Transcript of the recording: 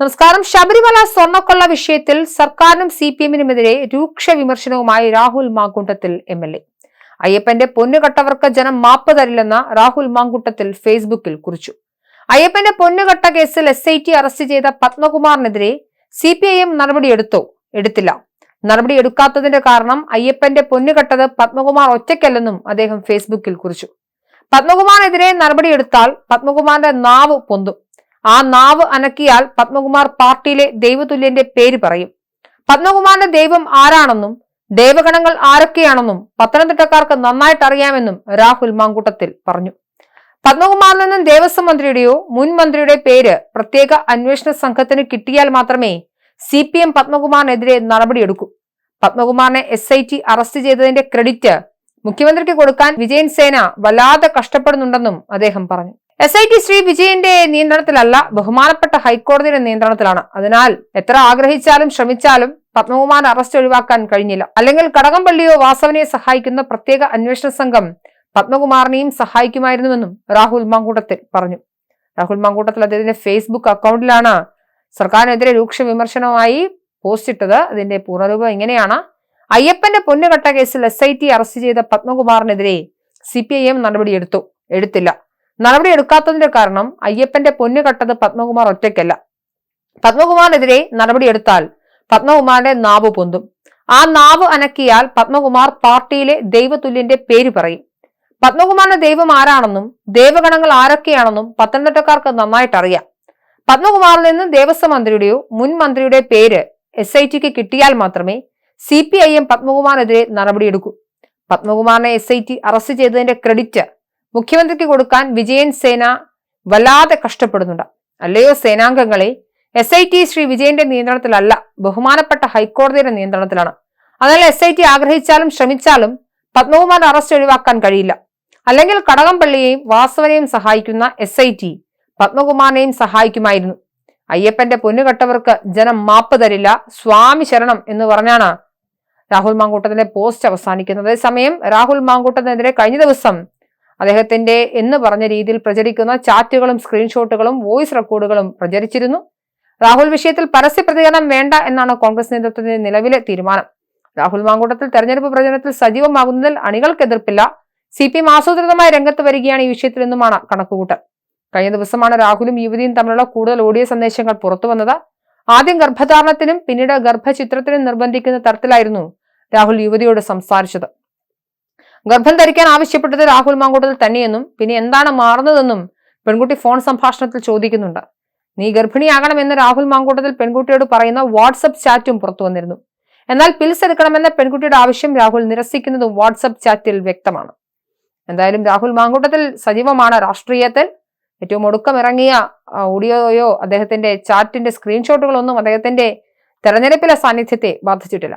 നമസ്കാരം. ശബരിമല സ്വർണക്കൊള്ള വിഷയത്തിൽ സർക്കാരിനും സി പി എമ്മിനുമെതിരെ രൂക്ഷ വിമർശനവുമായി Rahul Mamkootathil M L A. അയ്യപ്പന്റെ പൊന്നുകട്ടവർക്ക് ജനം മാപ്പ് തരില്ലെന്ന് രാഹുൽ മാങ്കുട്ടത്തിൽ ഫേസ്ബുക്കിൽ കുറിച്ചു. അയ്യപ്പന്റെ പൊന്നുകട്ട കേസിൽ എസ് ഐ ടി അറസ്റ്റ് ചെയ്ത പത്മകുമാറിനെതിരെ സി പി ഐ എം നടപടിയെടുത്തോ? എടുത്തില്ല. നടപടിയെടുക്കാത്തതിന്റെ കാരണം അയ്യപ്പന്റെ പൊന്നുകെട്ടത് പത്മകുമാർ ഒറ്റയ്ക്കല്ലെന്നും അദ്ദേഹം ഫേസ്ബുക്കിൽ കുറിച്ചു. പത്മകുമാറിനെതിരെ നടപടിയെടുത്താൽ പത്മകുമാറിന്റെ നാവ് പൊന്തും. ആ നാവ് അനക്കിയാൽ പത്മകുമാർ പാർട്ടിയിലെ ദൈവതുല്യന്റെ പേര് പറയും. പത്മകുമാറിന്റെ ദൈവം ആരാണെന്നും ദേവഗണങ്ങൾ ആരൊക്കെയാണെന്നും പത്തനംതിട്ടക്കാർക്ക് നന്നായിട്ട് അറിയാമെന്നും രാഹുൽ മാങ്കൂട്ടത്തിൽ പറഞ്ഞു. പത്മകുമാറിൽ നിന്നും ദേവസ്വം മന്ത്രിയുടെയോ മുൻ മന്ത്രിയുടെ പേര് പ്രത്യേക അന്വേഷണ സംഘത്തിന് കിട്ടിയാൽ മാത്രമേ സി പി എം പത്മകുമാറിനെതിരെ നടപടിയെടുക്കൂ. പത്മകുമാറിനെ എസ് ഐ ടി അറസ്റ്റ് ചെയ്തതിന്റെ ക്രെഡിറ്റ് മുഖ്യമന്ത്രിക്ക് കൊടുക്കാൻ വിജയൻ സേന വല്ലാതെ കഷ്ടപ്പെടുന്നുണ്ടെന്നും അദ്ദേഹം പറഞ്ഞു. എസ് ഐ ടി ശ്രീ വിജയന്റെ നിയന്ത്രണത്തിലല്ല ബഹുമാനപ്പെട്ട ഹൈക്കോടതിയുടെ നിയന്ത്രണത്തിലാണ്. അതിനാൽ എത്ര ആഗ്രഹിച്ചാലും ശ്രമിച്ചാലും പത്മകുമാർ അറസ്റ്റ് ഒഴിവാക്കാൻ കഴിഞ്ഞില്ല. അല്ലെങ്കിൽ കടകംപള്ളിയോ വാസവനെയോ സഹായിക്കുന്ന പ്രത്യേക അന്വേഷണ സംഘം പത്മകുമാറിനെയും സഹായിക്കുമായിരുന്നുവെന്നും രാഹുൽ മാങ്കൂട്ടത്തിൽ പറഞ്ഞു. രാഹുൽ മാങ്കൂട്ടത്തിൽ അദ്ദേഹത്തിന്റെ ഫേസ്ബുക്ക് അക്കൗണ്ടിലാണ് സർക്കാരിനെതിരെ രൂക്ഷ വിമർശനവുമായി പോസ്റ്റ് ഇട്ടത്. അതിന്റെ പൂർണരൂപം ഇങ്ങനെയാണ്. അയ്യപ്പന്റെ പൊന്നുകട്ട കേസിൽ എസ് ഐ ടി അറസ്റ്റ് ചെയ്ത പത്മകുമാറിനെതിരെ സി പി ഐ എം നടപടിയെടുത്തു. എടുത്തില്ല. നടപടി എടുക്കാത്തതിന്റെ കാരണം അയ്യപ്പന്റെ പൊന്നു കട്ടത് പത്മകുമാർ ഒറ്റയ്ക്കല്ല. പത്മകുമാറിനെതിരെ നടപടിയെടുത്താൽ പത്മകുമാറിന്റെ നാവ് പൊന്തും. ആ നാവ് അനക്കിയാൽ പത്മകുമാർ പാർട്ടിയിലെ ദൈവതുല്യന്റെ പേര് പറയും. പത്മകുമാറിന്റെ ദൈവം ആരാണെന്നും ദേവഗണങ്ങൾ ആരൊക്കെയാണെന്നും പത്തനംതിട്ടക്കാർക്ക് നന്നായിട്ട് അറിയാം പത്മകുമാറിൽ നിന്ന് ദേവസ്വം മന്ത്രിയുടെയോ മുൻ മന്ത്രിയുടെ പേര് എസ് ഐ ടിക്ക് കിട്ടിയാൽ മാത്രമേ സി പി ഐ എം പത്മകുമാറിനെതിരെ നടപടിയെടുക്കൂ. പത്മകുമാറിനെ എസ് ഐ ടി അറസ്റ്റ് ചെയ്തതിന്റെ ക്രെഡിറ്റ് മുഖ്യമന്ത്രിക്ക് കൊടുക്കാൻ വിജയൻ സേന വല്ലാതെ കഷ്ടപ്പെടുന്നുണ്ട്. അല്ലയോ സേനാംഗങ്ങളെ? എസ് ഐ ടി ശ്രീ വിജയന്റെ നിയന്ത്രണത്തിലല്ല ബഹുമാനപ്പെട്ട ഹൈക്കോടതിയുടെ നിയന്ത്രണത്തിലാണ്. അതിനാൽ എസ് ഐ ടി ആഗ്രഹിച്ചാലും ശ്രമിച്ചാലും പത്മകുമാർ അറസ്റ്റ് ഒഴിവാക്കാൻ കഴിയില്ല. അല്ലെങ്കിൽ കടകംപള്ളിയെയും വാസവനെയും സഹായിക്കുന്ന എസ് ഐ ടി പത്മകുമാറിനെയും സഹായിക്കുമായിരുന്നു. അയ്യപ്പന്റെ പൊന്നുകെട്ടവർക്ക് ജനം മാപ്പ് തരില്ല സ്വാമി ശരണം എന്ന് പറഞ്ഞാണ് രാഹുൽ മാങ്കൂട്ടത്തിന്റെ പോസ്റ്റ് അവസാനിക്കുന്നത്. അതേസമയം രാഹുൽ മാങ്കൂട്ടത്തിനെതിരെ കഴിഞ്ഞ ദിവസം അദ്ദേഹത്തിന്റെ എന്ന് പറഞ്ഞ രീതിയിൽ പ്രചരിക്കുന്ന ചാറ്റുകളും സ്ക്രീൻഷോട്ടുകളും വോയിസ് റെക്കോർഡുകളും പ്രചരിച്ചിരുന്നു. രാഹുൽ വിഷയത്തിൽ പരസ്യ പ്രതികരണം വേണ്ട എന്നാണ് കോൺഗ്രസ് നേതൃത്വത്തിന്റെ നിലവിലെ തീരുമാനം. രാഹുൽ മാങ്കൂട്ടത്തിൽ തെരഞ്ഞെടുപ്പ് പ്രചരണത്തിൽ സജീവമാകുന്നതിൽ അണികൾക്ക് എതിർപ്പില്ല സി പി എം ആസൂത്രിതമായ രംഗത്ത് വരികയാണ് ഈ വിഷയത്തിൽ നിന്നുമാണ് കണക്കുകൂട്ടൽ. കഴിഞ്ഞ ദിവസമാണ് രാഹുലും യുവതിയും തമ്മിലുള്ള കൂടുതൽ ഓഡിയോ സന്ദേശങ്ങൾ പുറത്തു വന്നത്. ആദ്യം ഗർഭധാരണത്തിനും പിന്നീട് ഗർഭചിത്രത്തിനും നിർബന്ധിക്കുന്ന തരത്തിലായിരുന്നു രാഹുൽ യുവതിയോട് സംസാരിച്ചത്. ഗർഭം ധരിക്കാൻ ആവശ്യപ്പെട്ടത് രാഹുൽ മാങ്കൂട്ടത്തിൽ തന്നെയെന്നും പിന്നെ എന്താണ് മാറുന്നതെന്നും പെൺകുട്ടി ഫോൺ സംഭാഷണത്തിൽ ചോദിക്കുന്നുണ്ട്. നീ ഗർഭിണിയാകണമെന്ന് രാഹുൽ മാങ്കൂട്ടത്തിൽ പെൺകുട്ടിയോട് പറയുന്ന വാട്സപ്പ് ചാറ്റും പുറത്തു വന്നിരുന്നു. എന്നാൽ പിൽസ് എടുക്കണമെന്ന പെൺകുട്ടിയുടെ ആവശ്യം രാഹുൽ നിരസിക്കുന്നതും വാട്സപ്പ് ചാറ്റിൽ വ്യക്തമാണ്. എന്തായാലും രാഹുൽ മാങ്കൂട്ടത്തിൽ സജീവമാണ് രാഷ്ട്രീയത്തിൽ. ഏറ്റവും ഒടുക്കം ഇറങ്ങിയ ഓഡിയോയോ അദ്ദേഹത്തിന്റെ ചാറ്റിന്റെ സ്ക്രീൻഷോട്ടുകളൊന്നും അദ്ദേഹത്തിന്റെ തെരഞ്ഞെടുപ്പിലെ സാന്നിധ്യത്തെ ബാധിച്ചിട്ടില്ല.